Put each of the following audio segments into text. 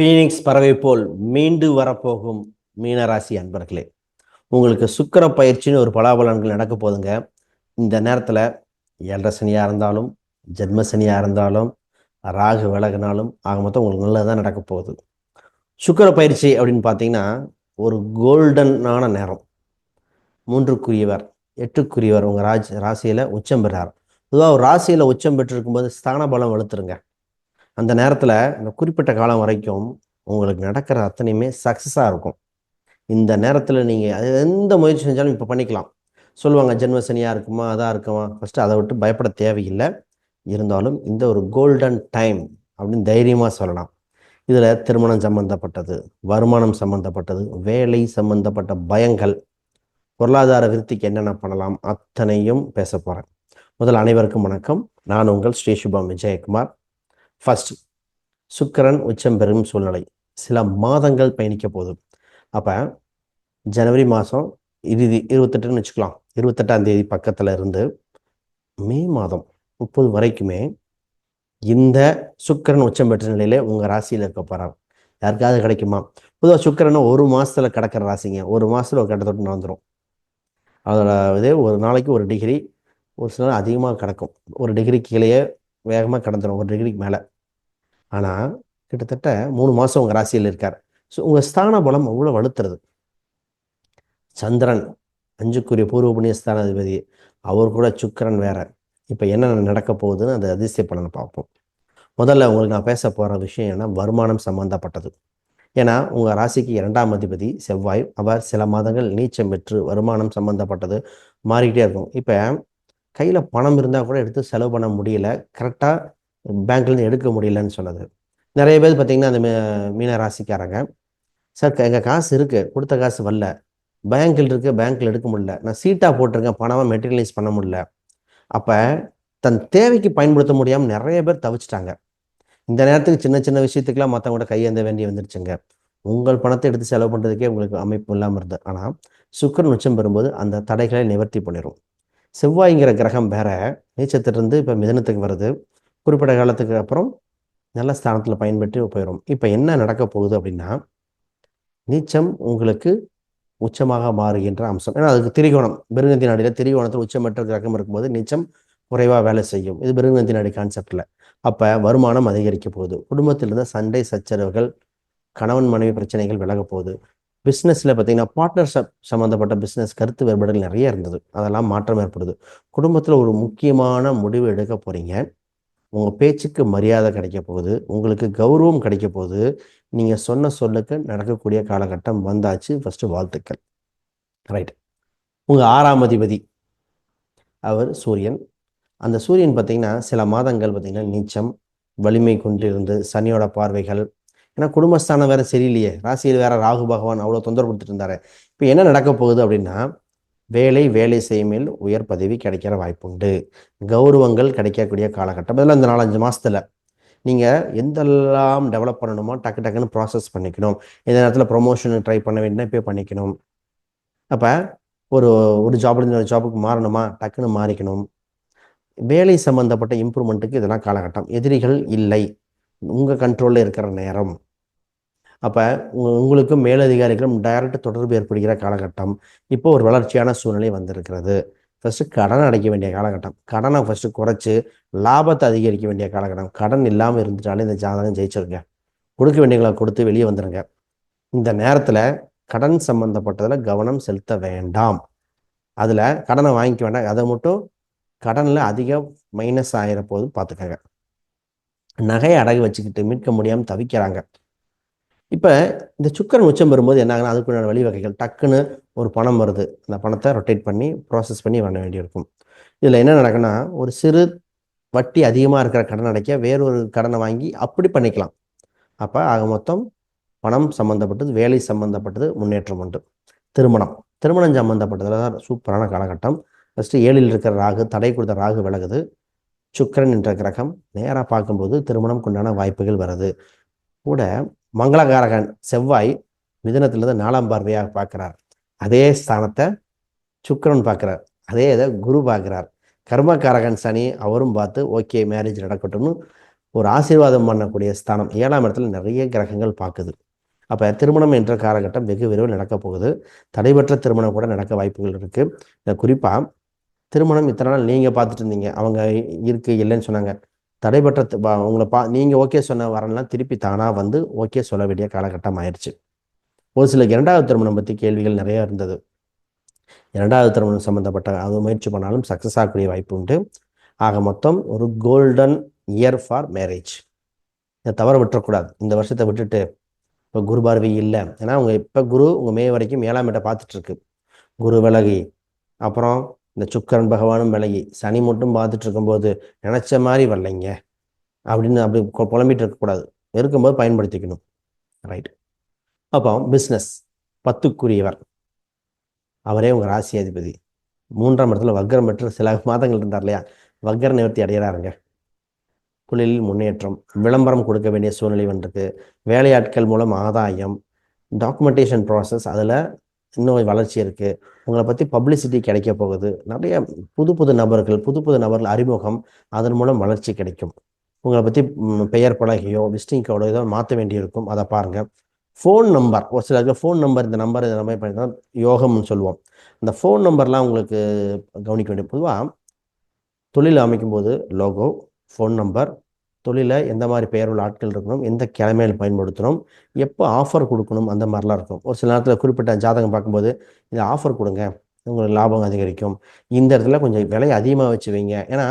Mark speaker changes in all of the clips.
Speaker 1: Phoenix பறவை போல் மீண்டு வரப்போகும் மீனராசி அன்பர்களே உங்களுக்கு சுக்கிர பயிற்சின்னு ஒரு பலாபலன்கள் நடக்க போதுங்க. இந்த நேரத்தில் ஏழரை சனியாக இருந்தாலும் ஜென்ம சனியாக இருந்தாலும் ராகு விலகினாலும் ஆக மொத்தம் உங்களுக்கு நல்லதான் நடக்க போகுது. சுக்கிர பயிற்சி அப்படின்னு பார்த்தீங்கன்னா ஒரு கோல்டனான நேரம். மூன்றுக்குரியவர் எட்டுக்குரியவர் உங்கள் ராஜ் ராசியில் உச்சம் பெறார். பொதுவாக ஒரு ராசியில் உச்சம் பெற்றிருக்கும்போது ஸ்தான பலம் வலுத்துருங்க. அந்த நேரத்தில் இந்த குறிப்பிட்ட காலம் வரைக்கும் உங்களுக்கு நடக்கிற அத்தனையுமே சக்ஸஸாக இருக்கும். இந்த நேரத்தில் நீங்கள் அது எந்த முயற்சி செஞ்சாலும் இப்போ பண்ணிக்கலாம். சொல்லுவாங்க ஜென்மசனியாக இருக்குமா அதாக இருக்குமா? ஃபஸ்ட்டு அதை விட்டு பயப்பட தேவையில்லை. இருந்தாலும் இந்த ஒரு கோல்டன் டைம் அப்படின்னு தைரியமாக சொல்லலாம். இதில் திருமணம் சம்மந்தப்பட்டது வருமானம் சம்மந்தப்பட்டது வேலை சம்மந்தப்பட்ட பயங்கள் பொருளாதார விருத்திக்கு என்னென்ன பண்ணலாம் அத்தனையும் பேச போகிறேன் முதல் அனைவருக்கும் வணக்கம். நான் உங்கள் ஸ்ரீ சுபம் விஜயகுமார். ஃபர்ஸ்ட் சுக்கரன் உச்சம் பெறும் சூழ்நிலை. சில மாதங்கள் பயணிக்க போதும். அப்போ ஜனவரி மாதம் இறுதி இருபத்தெட்டுன்னு வச்சுக்கலாம். இருபத்தெட்டாம் தேதி பக்கத்தில் இருந்து மே மாதம் முப்பது வரைக்குமே இந்த சுக்கரன் உச்சம் பெற்ற நிலையில உங்கள் ராசியில் இருக்க போகிறார் யாருக்காவது கிடைக்குமா? பொதுவாக சுக்கிரனை ஒரு மாதத்தில் கிடக்கிற ராசிங்க. ஒரு மாதத்தில் ஒரு கட்டத்தொட்டு நடந்துடும் அதோட இதே ஒரு நாளைக்கு ஒரு டிகிரி ஒரு சில நாள் அதிகமாக கிடக்கும். ஒரு டிகிரி கீழேயே வேகமாக கிடந்துடும் ஒரு டிகிரிக்கு மேலே. ஆனால் கிட்டத்தட்ட மூணு மாதம் உங்கள் ராசியில் இருக்கார். ஸோ உங்கள் ஸ்தான பலம் அவ்வளோ வலுத்துறது? சந்திரன் அஞ்சுக்குரிய பூர்வ புண்ணிய ஸ்தானாதிபதி. அவர் கூட சுக்கரன் வேற. இப்போ என்ன நடக்க போகுதுன்னு அந்த அதிசய பலனை பார்ப்போம். முதல்ல உங்களுக்கு நான் பேச போகிற விஷயம் என்ன வருமானம் சம்மந்தப்பட்டது ஏன்னா உங்கள் ராசிக்கு இரண்டாம் அதிபதி செவ்வாய். அவர் சில மாதங்கள் நீச்சம் பெற்று வருமானம் சம்மந்தப்பட்டது மாறிக்கிட்டே இருக்கும். இப்போ கையில் பணம் இருந்தால் கூட எடுத்து செலவு பண்ண முடியல. கரெக்டாக பேங்க்லேருந்து எடுக்க முடியலன்னு சொன்னது. நிறைய பேர் பார்த்தீங்கன்னா அந்த மீ மீன ராசிக்காரங்க சார் எங்கள் காசு இருக்குது கொடுத்த காசு வரல. பேங்க்கில் இருக்குது பேங்க்கில் எடுக்க முடியல. நான் சீட்டாக போட்டிருக்கேன் பணமாக மெட்டீரியலைஸ் பண்ண முடியல. அப்போ தன் தேவைக்கு பயன்படுத்த முடியாமல் நிறைய பேர் தவிச்சிட்டாங்க. இந்த நேரத்துக்கு சின்ன சின்ன விஷயத்துக்கெல்லாம் மற்றவங்கள்ட்ட கையேந்த வேண்டி வந்துருச்சுங்க. உங்கள் பணத்தை எடுத்து செலவு பண்ணுறதுக்கே உங்களுக்கு அமைப்பு இல்லாமல் இருந்தது. ஆனால் சுக்கரன் உச்சம் பெறும்போது அந்த தடைகளை நிவர்த்தி பண்ணிடும் செவ்வாய்ங்கிற கிரகம் வேற நீச்சத்திலிருந்து இப்போ மிதனத்துக்கு வருது. குறிப்பிட்ட காலத்துக்கு அப்புறம் நல்ல ஸ்தானத்தில் பயன்பெற்று போயிடும் இப்போ என்ன நடக்க போகுது அப்படின்னா நீச்சம் உங்களுக்கு உச்சமாக மாறுகின்ற அம்சம். ஏன்னா அதுக்கு திரிகோணம். பெருங்கந்தி நாடியில் திரிகோணத்தில் உச்சமற்ற கிரகம் இருக்கும்போது நீச்சம் குறைவாக வேலை செய்யும். இது பெருங்கந்தி நாடி கான்செப்டில் அப்போ வருமானம் அதிகரிக்க போகுது. குடும்பத்திலிருந்து சண்டை சச்சரவுகள் கணவன் மனைவி பிரச்சனைகள் விலக போகுது. பிஸ்னஸில் பார்த்தீங்கன்னா பார்ட்னர்ஷிப் சம்மந்தப்பட்ட பிஸ்னஸ் கருத்து வேறுபாடுகள் நிறைய இருந்தது. அதெல்லாம் மாற்றம் ஏற்படுது. குடும்பத்தில் ஒரு முக்கியமான முடிவு எடுக்க போகிறீங்க உங்கள் பேச்சுக்கு மரியாதை கிடைக்க போகுது உங்களுக்கு கௌரவம் கிடைக்க போகுது. நீங்கள் சொன்ன சொல்லுக்கு நடக்கக்கூடிய காலகட்டம் வந்தாச்சு. ஃபஸ்ட்டு வாழ்த்துக்கள். ரைட் உங்கள் ஆறாம் அதிபதி அவர் சூரியன். அந்த சூரியன் பார்த்தீங்கன்னா சில மாதங்கள் பார்த்தீங்கன்னா நீச்சம் வலிமை கொண்டிருந்து சனியோட பார்வைகள். ஏன்னா குடும்பஸ்தானம் வேறு சரியில்லையே. ராசியில் வேற ராகு பகவான் அவ்வளோ தொந்தரவு கொடுத்துட்டு இருந்தாரு. இப்போ என்ன நடக்க போகுது அப்படின்னா வேலை வேலை செய்யுமில் உயர் பதவி கிடைக்கிற வாய்ப்புண்டு. கௌரவங்கள் கிடைக்கக்கூடிய காலகட்டம். அதில் இந்த நாலஞ்சு மாதத்தில் நீங்கள் எந்தெல்லாம் டெவலப் பண்ணணுமோ டக்கு டக்குன்னு ப்ராசஸ் பண்ணிக்கணும். இந்த நேரத்தில் ப்ரொமோஷன் ட்ரை பண்ண வேண்டிய இப்போ பண்ணிக்கணும். அப்போ ஒரு ஒரு ஜாப்லேருந்து ஒரு ஜாபுக்கு மாறணுமா? டக்குன்னு மாறிக்கணும். வேலை சம்மந்தப்பட்ட இம்ப்ரூவ்மெண்ட்டுக்கு இதெல்லாம் காலகட்டம். எதிரிகள் இல்லை. உங்கள் கண்ட்ரோலில் இருக்கிற நேரம். அப்போ உங்களுக்கும் மேலதிகாரிகளும் டைரக்ட் தொடர்பு ஏற்படுகிற காலகட்டம் இப்போ ஒரு வளர்ச்சியான சூழ்நிலை வந்திருக்கிறது. ஃபஸ்ட்டு கடன் அடைக்க வேண்டிய காலகட்டம். கடனை ஃபஸ்ட்டு குறைச்சி லாபத்தை அதிகரிக்க வேண்டிய காலகட்டம். கடன் இல்லாமல் இருந்துட்டாலே இந்த ஜாதகம் ஜெயிச்சிருங்க. கொடுக்க வேண்டியங்களை கொடுத்து வெளியே வந்துடுங்க இந்த நேரத்தில் கடன் சம்மந்தப்பட்டதில் கவனம் செலுத்த வேண்டாம். அதில் கடனை வாங்கிக்க வேண்டாம். அதை மட்டும் கடனில் அதிக மைனஸ் ஆகிற போது பார்த்துக்கங்க. நகையை அடகு வச்சுக்கிட்டு மீட்க முடியாமல் தவிக்கிறாங்க. இப்போ இந்த சுக்கரன் உச்சம் பெறும்போது என்ன ஆகுனா அதுக்குள்ள வழிவகைகள் டக்குன்னு ஒரு பணம் வருது. அந்த பணத்தை ரொட்டேட் பண்ணி ப்ராசஸ் பண்ணி பண்ண வேண்டியிருக்கும். இதில் என்ன நடக்குன்னா ஒரு சிறு வட்டி அதிகமாக இருக்கிற கடன் அடைக்க வேறொரு கடனை வாங்கி அப்படி பண்ணிக்கலாம். அப்போ ஆக மொத்தம் பணம் சம்மந்தப்பட்டது வேலை சம்மந்தப்பட்டது முன்னேற்றம் உண்டு. திருமணம். திருமணம் சம்மந்தப்பட்டதில் தான் சூப்பரான காலகட்டம். ஃபஸ்ட்டு ஏழில் இருக்கிற ராகு தடை கொடுத்த ராகு விலகுது. சுக்கரன் என்ற கிரகம் நேராக பார்க்கும்போது திருமணம் கொண்டான வாய்ப்புகள் வருது கூட மங்களகாரகன் செவ்வாய் மிதனத்திலிருந்து நாலாம் பார்வையாக பார்க்குறார். அதே ஸ்தானத்தை சுக்கரன் பார்க்குறார். அதே இதை குரு பார்க்குறார். கர்மகாரகன் சனி அவரும் பார்த்து ஓகே மேரேஜ் நடக்கட்டும்னு ஒரு ஆசீர்வாதம் பண்ணக்கூடிய ஸ்தானம். ஏழாம் இடத்துல நிறைய கிரகங்கள் பார்க்குது. அப்போ திருமணம் என்ற காலகட்டம் வெகு விரைவில் நடக்க போகுது. தடைபற்ற திருமணம் கூட நடக்க வாய்ப்புகள் இருக்குது குறிப்பாக திருமணம் இத்தனை நாள் நீங்கள் பார்த்துட்டு இருந்தீங்க. அவங்க இருக்குது இல்லைன்னு சொன்னாங்க. தடைபற்ற பா- உங்களை பா நீங்கள் ஓகே சொன்ன வரலாம் திருப்பி தானாக வந்து ஓகே சொல்ல வேண்டிய காலகட்டம் ஆயிடுச்சு ஒரு சில இரண்டாவது திருமணம் பற்றி கேள்விகள் நிறையா இருந்தது. இரண்டாவது திருமணம் சம்மந்தப்பட்ட அது முயற்சி பண்ணாலும் சக்ஸஸ் ஆகக்கூடிய வாய்ப்பு உண்டு. ஆக மொத்தம் ஒரு கோல்டன் இயர் ஃபார் மேரேஜ் இதை தவற விட்டுறக்கூடாது. இந்த வருஷத்தை விட்டுட்டு இப்போ குரு பார்வை இல்லை. ஏன்னா அவங்க இப்போ குரு உங்கள் மே வரைக்கும் ஏழாம் இடத்தை பார்த்துட்ருக்கு குரு விலகி அப்புறம் இந்த சுக்கரன் பகவானும் விலகி சனி மட்டும் பார்த்துட்டு இருக்கும்போது நினச்ச மாதிரி வரலைங்க. அப்படின்னு அப்படி புலம்பிட்டு இருக்கக்கூடாது இருக்கும்போது பயன்படுத்திக்கணும். ரைட் அப்போ பிஸ்னஸ் பத்துக்குரியவர். அவரே உங்கள் ராசி அதிபதி. மூன்றாம் இடத்துல வக்ரம் பெற்று சில மாதங்கள் இருந்தார் இல்லையா? வக்ர நிவர்த்தி அடைகிறாருங்க. தொழிலில் முன்னேற்றம் விளம்பரம் கொடுக்க வேண்டிய சூழ்நிலை வந்திருக்கு. வேலையாட்கள் மூலம் ஆதாயம் டாக்குமெண்டேஷன் ப்ராசஸ் அதில் இன்னும் வளர்ச்சி இருக்குது உங்களை பற்றி பப்ளிசிட்டி கிடைக்க போகுது. நிறைய புது புது நபர்கள் புது புது நபர்கள் அறிமுகம் அதன் மூலம் வளர்ச்சி கிடைக்கும். உங்களை பற்றி பெயர் பலகையோ விசிட்டிங் கார்டோ ஏதோ மாற்ற வேண்டியிருக்கும். அதை பாருங்கள் ஃபோன் நம்பர் ஒரு சில ஃபோன் நம்பர் இந்த நம்பர் இந்த நம்பர் பண்ணி யோகம்னு சொல்லுவோம். அந்த ஃபோன் நம்பர்லாம் உங்களுக்கு கவனிக்க வேண்டிய பொதுவாக தொழில் அமைக்கும்போது லோகோ ஃபோன் நம்பர் தொழிலை எந்த மாதிரி பெயர் உள்ள ஆட்கள் இருக்கணும் எந்த கிழமையில் பயன்படுத்தணும் எப்போ ஆஃபர் கொடுக்கணும் அந்த மாதிரிலாம் இருக்கும். ஒரு சில நேரத்தில் குறிப்பிட்ட ஜாதகம் பார்க்கும்போது இது ஆஃபர் கொடுங்க உங்களுக்கு லாபம் அதிகரிக்கும். இந்த இடத்துல கொஞ்சம் விலை அதிகமாக வச்சு வைங்க. ஏன்னா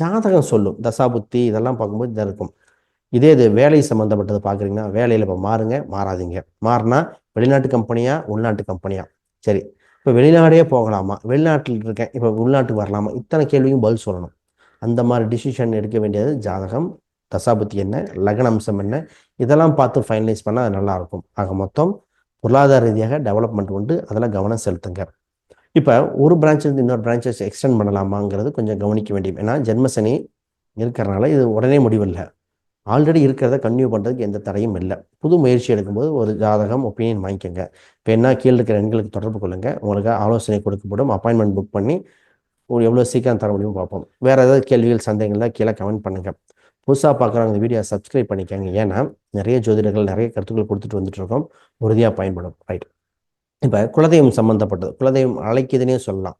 Speaker 1: ஜாதகம் சொல்லும். தசாபுத்தி இதெல்லாம் பார்க்கும்போது இதாக இருக்கும். இதே இது வேலை சம்மந்தப்பட்டது பார்க்குறீங்கன்னா வேலையில் இப்போ மாறுங்க மாறாதீங்க. மாறினா வெளிநாட்டு கம்பெனியா உள்நாட்டு கம்பெனியா? சரி. இப்போ வெளிநாடே போகலாமா? வெளிநாட்டில் இருக்கேன் இப்போ உள்நாட்டுக்கு வரலாமா? இத்தனை கேள்வியும் பதில் சொல்லணும். அந்த மாதிரி டிசிஷன் எடுக்க வேண்டியது ஜாதகம் தசாபுத்தி என்ன லக்ன அம்சம் என்ன இதெல்லாம் பார்த்து ஃபைனலைஸ் பண்ணால் அது நல்லாயிருக்கும். ஆக மொத்தம் பொருளாதார ரீதியாக டெவலப்மெண்ட் உண்டு. அதில் கவனம் செலுத்துங்க. இப்போ ஒரு பிரான்ச்சிலிருந்து இன்னொரு பிரான்ச்சஸ் எக்ஸ்டெண்ட் பண்ணலாமாங்கிறது கொஞ்சம் கவனிக்க வேண்டியது. ஏன்னா ஜென்மசனி இருக்கிறனால இது உடனே முடிவில்லை. ஆல்ரெடி இருக்கிறத கன்யூ பண்ணுறதுக்கு எந்த தடையும் இல்லை. புது முயற்சி எடுக்கும்போது ஒரு ஜாதகம் ஒப்பீனியன் வாங்கிக்கோங்க. இப்போ என்ன கீழே இருக்கிற எண்களுக்கு தொடர்பு கொள்ளுங்க. உங்களுக்கு ஆலோசனை கொடுக்கப்படும். அப்பாயின்மெண்ட் புக் பண்ணி ஒரு எவ்வளோ சீக்கிரம் தர முடியுமோ பார்ப்போம். வேறு ஏதாவது கேள்விகள் சந்தேகங்கள்லாம் கீழே கமெண்ட் பண்ணுங்கள் புதுசாக பார்க்குறவங்க இந்த வீடியோ சப்ஸ்கிரைப் பண்ணிக்கோங்க. ஏன்னா நிறைய ஜோதிடர்கள் நிறைய கருத்துக்கள் கொடுத்துட்டு வந்துட்டுருக்கோம் உறுதியாக பயன்படும். ரைட் இப்போ குலதெய்வம் சம்மந்தப்பட்டது குலதெய்வம் அழைக்குதுன்னே சொல்லலாம்.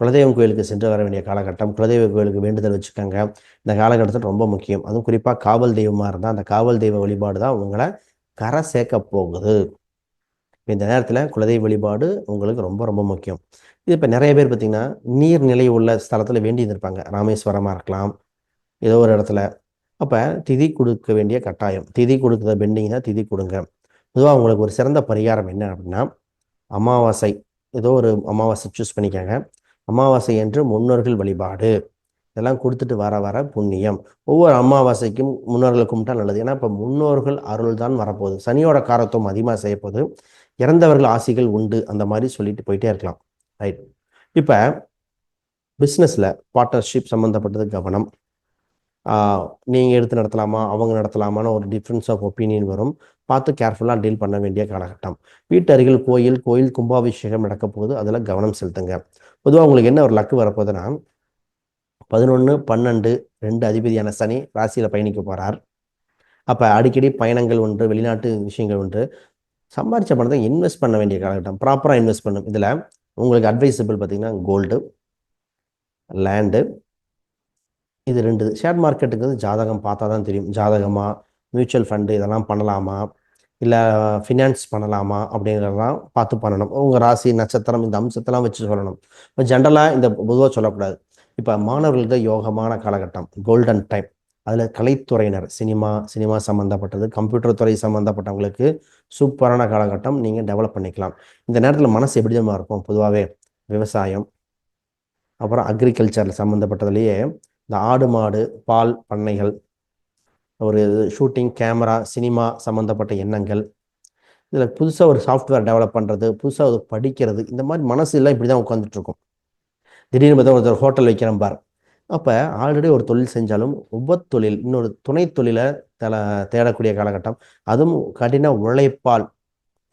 Speaker 1: குலதெய்வம் கோயிலுக்கு சென்று வர வேண்டிய காலகட்டம் குலதெய்வ கோயிலுக்கு வேண்டுதல் வச்சுக்கோங்க. இந்த காலகட்டத்தில் ரொம்ப முக்கியம். அதுவும் குறிப்பாக காவல் தெய்வமாக இருந்தால் அந்த காவல் தெய்வ வழிபாடு தான் உங்களை கரை சேர்க்க போகுது. இந்த நேரத்தில் குலதெய்வ வழிபாடு உங்களுக்கு ரொம்ப ரொம்ப முக்கியம். இது இப்போ நிறைய பேர் பார்த்திங்கன்னா நீர்நிலை உள்ள ஸ்தலத்தில் வேண்டி இருந்திருப்பாங்க ராமேஸ்வரமாக இருக்கலாம். ஏதோ ஒரு இடத்துல. அப்போ திதி கொடுக்க வேண்டிய கட்டாயம். திதி கொடுக்குற பெண்டிங் தான் திதி கொடுங்க. பொதுவாக உங்களுக்கு ஒரு சிறந்த பரிகாரம் என்ன அப்படின்னா அமாவாசை. ஏதோ ஒரு அமாவாசை சூஸ் பண்ணிக்கோங்க. அமாவாசை என்று முன்னோர்கள் வழிபாடு. இதெல்லாம் கொடுத்துட்டு வர வர புண்ணியம். ஒவ்வொரு அமாவாசைக்கும் முன்னோர்களை கும்பிட்டா நல்லது. ஏன்னா இப்போ முன்னோர்கள் அருள் தான் வரப்போகுது. சனியோட காரத்துவம் அதிகமாக செய்யப்போகுது. இறந்தவர்கள் ஆசிகள் உண்டு அந்த மாதிரி சொல்லிட்டு போயிட்டே இருக்கலாம். ரைட் இப்போ பிஸ்னஸில் பார்ட்னர்ஷிப் சம்மந்தப்பட்டது கவனம். நீங்கள் எடுத்து நடத்தலாமா அவங்க நடத்தலாமான்னு ஒரு டிஃப்ரென்ஸ் ஆஃப் ஒப்பீனியன் வரும். பார்த்து கேர்ஃபுல்லாக டீல் பண்ண வேண்டிய காலகட்டம். வீட்டு அருகில் கோயில் கோயில் கும்பாபிஷேகம் நடக்க போகுது அதில் கவனம் செலுத்துங்க. பொதுவாக உங்களுக்கு என்ன ஒரு லக்கு வரப்போகுதுன்னா பதினொன்று பன்னெண்டு ரெண்டு அதிபதியான சனி ராசியில் பயணிக்க போகிறார் அப்போ அடிக்கடி பயணங்கள் ஒன்று வெளிநாட்டு விஷயங்கள் ஒன்று சம்பாரிச்ச பணத்தை இன்வெஸ்ட் பண்ண வேண்டிய காலகட்டம். ப்ராப்பராக இன்வெஸ்ட் பண்ணும் இதில் உங்களுக்கு அட்வைசபிள் பார்த்தீங்கன்னா கோல்டு லேண்டு இது ரெண்டு. ஷேர் மார்க்கெட்டுக்கு ஜாதகம் பார்த்தா தான் தெரியும். ஜாதகமாக மியூச்சுவல் ஃபண்டு இதெல்லாம் பண்ணலாமா? இல்லை ஃபினான்ஸ் பண்ணலாமா? அப்படிங்கிறதெல்லாம் பார்த்து பண்ணணும். உங்கள் ராசி நட்சத்திரம் இந்த அம்சத்தெல்லாம் வச்சு சொல்லணும். இப்போ ஜென்ரலாக இந்த பொதுவாக சொல்லக்கூடாது. இப்போ மாணவர்களுக்கு யோகமான காலகட்டம் கோல்டன் டைம் அதில் கலைத்துறையினர் சினிமா சினிமா சம்மந்தப்பட்டது கம்ப்யூட்டர் துறை சம்மந்தப்பட்டவங்களுக்கு சூப்பரான காலகட்டம் நீங்கள் டெவலப் பண்ணிக்கலாம். இந்த நேரத்தில் மனசு எப்படி இருக்கும்? பொதுவாகவே விவசாயம் அப்புறம் அக்ரிகல்ச்சர் சம்மந்தப்பட்டதுலேயே இந்த ஆடு மாடு பால் பண்ணைகள் ஒரு ஷூட்டிங் கேமரா சினிமா சம்மந்தப்பட்ட எண்ணங்கள் இதில் புதுசாக ஒரு சாஃப்ட்வேர் டெவலப் பண்ணுறது புதுசாக ஒரு படிக்கிறது இந்த மாதிரி மனசு எல்லாம் இப்படி தான் உட்காந்துட்டு இருக்கும். திடீர்னு பார்த்தா ஒருத்தர் ஹோட்டல் வைக்கிறேன் பார். அப்போ ஆல்ரெடி ஒரு தொழில் செஞ்சாலும் ஒவ்வொரு தொழில் இன்னொரு துணை தொழிலை தல தேடக்கூடிய காலகட்டம் அதுவும் கடின உழைப்பால்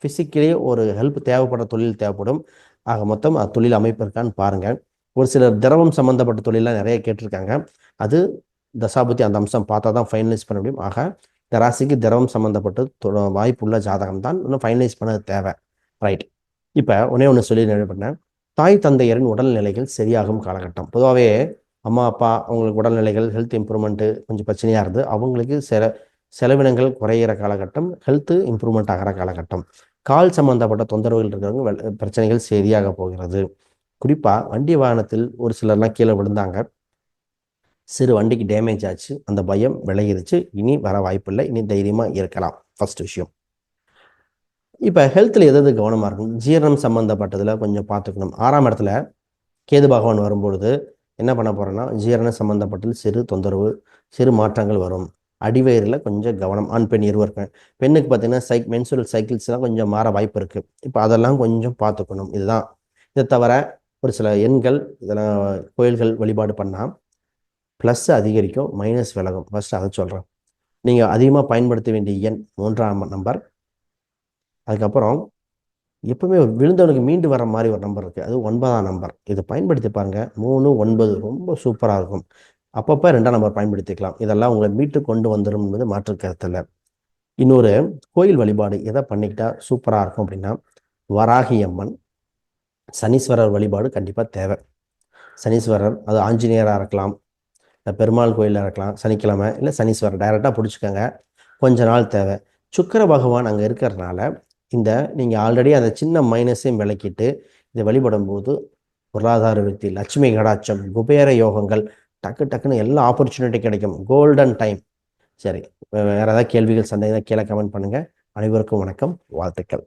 Speaker 1: ஃபிசிக்கலி ஒரு ஹெல்ப் தேவைப்படுற தொழில் தேவைப்படும். ஆக மொத்தம் அது தொழில் அமைப்பு இருக்கான்னு பாருங்கள் ஒரு சில திரவம் சம்மந்தப்பட்ட தொழிலாம் நிறைய கேட்டிருக்காங்க. அது தசாபுத்தி அந்த அம்சம் பார்த்தா தான் ஃபைனலைஸ் பண்ண முடியும். ஆக இந்த ராசிக்கு திரவம் சம்மந்தப்பட்டு வாய்ப்புள்ள ஜாதகம் தான். இன்னும் ஃபைனலைஸ் பண்ண தேவை. ரைட் இப்போ ஒன்னே ஒன்று சொல்லி நினைவு பண்ணேன். தாய் தந்தையரின் உடல்நிலைகள் சரியாகும் காலகட்டம். பொதுவாகவே அம்மா அப்பா அவங்களுக்கு உடல்நிலைகள் ஹெல்த் இம்ப்ரூவ்மெண்ட்டு கொஞ்சம் பிரச்சனையாக இருந்து அவங்களுக்கு செல செலவினங்கள் குறையிற காலகட்டம் ஹெல்த்து இம்ப்ரூவ்மெண்ட் ஆகிற காலகட்டம். கால் சம்பந்தப்பட்ட தொந்தரவுகள் இருக்கிறவங்க பிரச்சனைகள் சரியாக போகிறது. குறிப்பாக வண்டி வாகனத்தில் ஒரு சிலர்லாம் கீழே விழுந்தாங்க. சிறு வண்டிக்கு டேமேஜ் ஆச்சு. அந்த பயம் விலகிருச்சு. இனி வர வாய்ப்பில்லை. இனி தைரியமாக இருக்கலாம். ஃபஸ்ட் விஷயம். இப்போ ஹெல்த்தில் எது எது கவனமாக இருக்கும் ஜீரணம் சம்மந்தப்பட்டதில் கொஞ்சம் பார்த்துக்கணும். ஆறாம் இடத்துல கேது பகவான் வரும்பொழுது என்ன பண்ண போகிறோன்னா ஜீரணம் சம்மந்தப்பட்டது சிறு தொந்தரவு சிறு மாற்றங்கள் வரும். அடிவயிறில் கொஞ்சம் கவனம் ஆண் பெண் இருவருக்கும் பெண்ணுக்கு பார்த்தீங்கன்னா சைக் மென்சுரல் சைக்கிள்ஸ்லாம் கொஞ்சம் மாற வாய்ப்பு இருக்குது இப்போ அதெல்லாம் கொஞ்சம் பார்த்துக்கணும் இதுதான். இதை தவிர ஒரு சில எண்கள் இதெல்லாம் கோயில்கள் வழிபாடு பண்ணால் ப்ளஸ் அதிகரிக்கும் மைனஸ் விலகும். ஃபஸ்ட்டு அதை சொல்கிறேன் நீங்கள் அதிகமாக பயன்படுத்த வேண்டிய எண் மூன்றாம் நம்பர். அதுக்கப்புறம் எப்பவுமே ஒரு விழுந்தவனுக்கு மீண்டு வர மாதிரி ஒரு நம்பர் இருக்குது அது ஒன்பதாம் நம்பர் இதை பயன்படுத்தி பாருங்கள் மூணு ஒன்பது ரொம்ப சூப்பராக இருக்கும். அப்பப்போ ரெண்டாம் நம்பர் பயன்படுத்திக்கலாம். இதெல்லாம் உங்களை மீட்டு கொண்டு வந்துடும் என்பது மாற்று கருத்தில் இன்னொரு கோயில் வழிபாடு எதை பண்ணிக்கிட்டா சூப்பராக இருக்கும் அப்படின்னா வராகி அம்மன் சனீஸ்வரர் வழிபாடு கண்டிப்பாக தேவை. சனீஸ்வரர் அது ஆஞ்சநேயராக இருக்கலாம். இல்லை பெருமாள் கோயிலில் இருக்கலாம். சனிக்கிழமை இல்லை சனீஸ்வரர். டைரெக்டாக பிடிச்சிக்கோங்க. கொஞ்ச நாள் தேவை. சுக்கிர பகவான் அங்கே இருக்கிறதுனால இந்த நீங்கள் ஆல்ரெடி அந்த சின்ன மைனஸையும் விளக்கிட்டு இதை வழிபடும் போது பொருளாதார விருத்தி லட்சுமி கடாட்சம் குபேர யோகங்கள் டக்கு டக்குன்னு எல்லா ஆப்பர்ச்சுனிட்டி கிடைக்கும். கோல்டன் டைம் சரி வேறு ஏதாவது கேள்விகள் சந்தேகம் கீழே கமெண்ட் பண்ணுங்கள் அனைவருக்கும் வணக்கம். வாழ்த்துக்கள்.